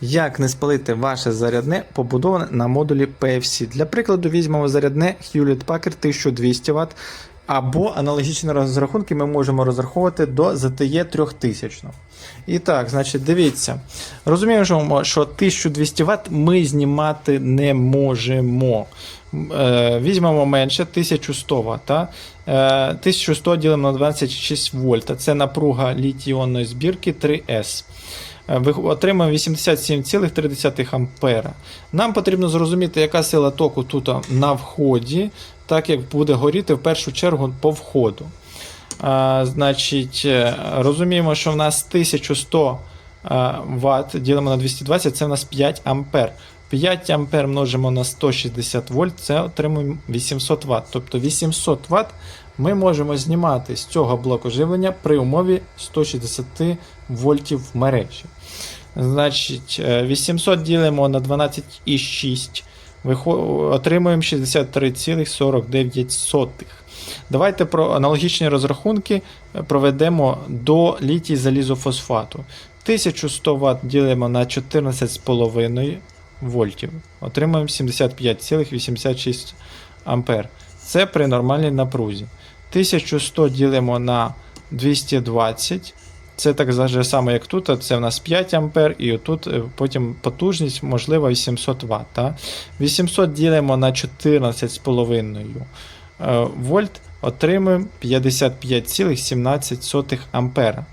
Як не спалити ваше зарядне, побудоване на модулі PFC. Для прикладу, візьмемо зарядне Hewlett Packard 1200 Вт, або аналогічні розрахунки ми можемо розраховувати до ZTE 3000. І так, значить, дивіться. Розуміємо, що- що 1200 Вт ми знімати не можемо. Е, Візьмемо менше 1100 Вт. Е, 1100 ділимо на 26 вольт. Це напруга літій-іонної збірки 3С. Е, Отримаємо 87,3 ампера. Нам потрібно зрозуміти, яка сила току тут на вході, так як буде горіти в першу чергу по входу. А, значить, е, розуміємо, що в нас 1100 Вт ділимо на 220, це в нас 5 ампер. 5 ампер множимо на 160 вольт, це отримуємо 800 Вт. Тобто 800 Вт ми можемо знімати з цього блоку живлення при умові 160 вольтів в мережі. Значить, е, 800 ділимо на 12,6. Отримуємо 63,49. Давайте про аналогічні розрахунки е, проведемо до літій залізофосфату. 1100 Вт ділимо на 14,5 вольтів. Отримуємо 75,86 ампер. Це при нормальній напрузі. 1100 ділимо на 220. Це так же саме, як тут. Це в нас 5 ампер, і тут е, потім потужність, можливо, 800 Вт. Та? 800 ділимо на 14,5 е, вольт, отримуємо 55,17 ампера.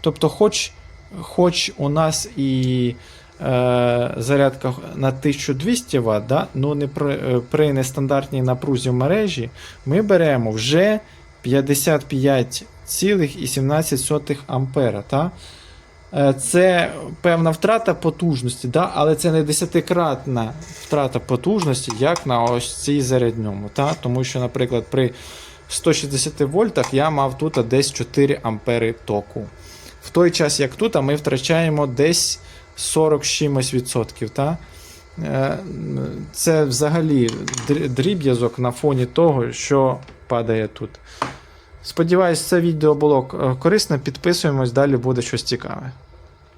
Тобто, хоч, хоч у нас і зарядка на 1200 Вт, да? ну не при, е, при нестандартній напрузі в мережі ми беремо вже 55,17 ампера. Та? Е, Це певна втрата потужності, да? але це не десятикратна втрата потужності, як на ось цій зарядньому. Та? Тому що, наприклад, при 160 вольтах я мав тут десь 4 ампери току. В той час, як тут, ми втрачаємо десь 40 чимось відсотків. Та? Е, Це взагалі дріб'язок на фоні того, що падає тут. Сподіваюсь, це відео було е, корисно. Підписуємось, далі буде щось цікаве.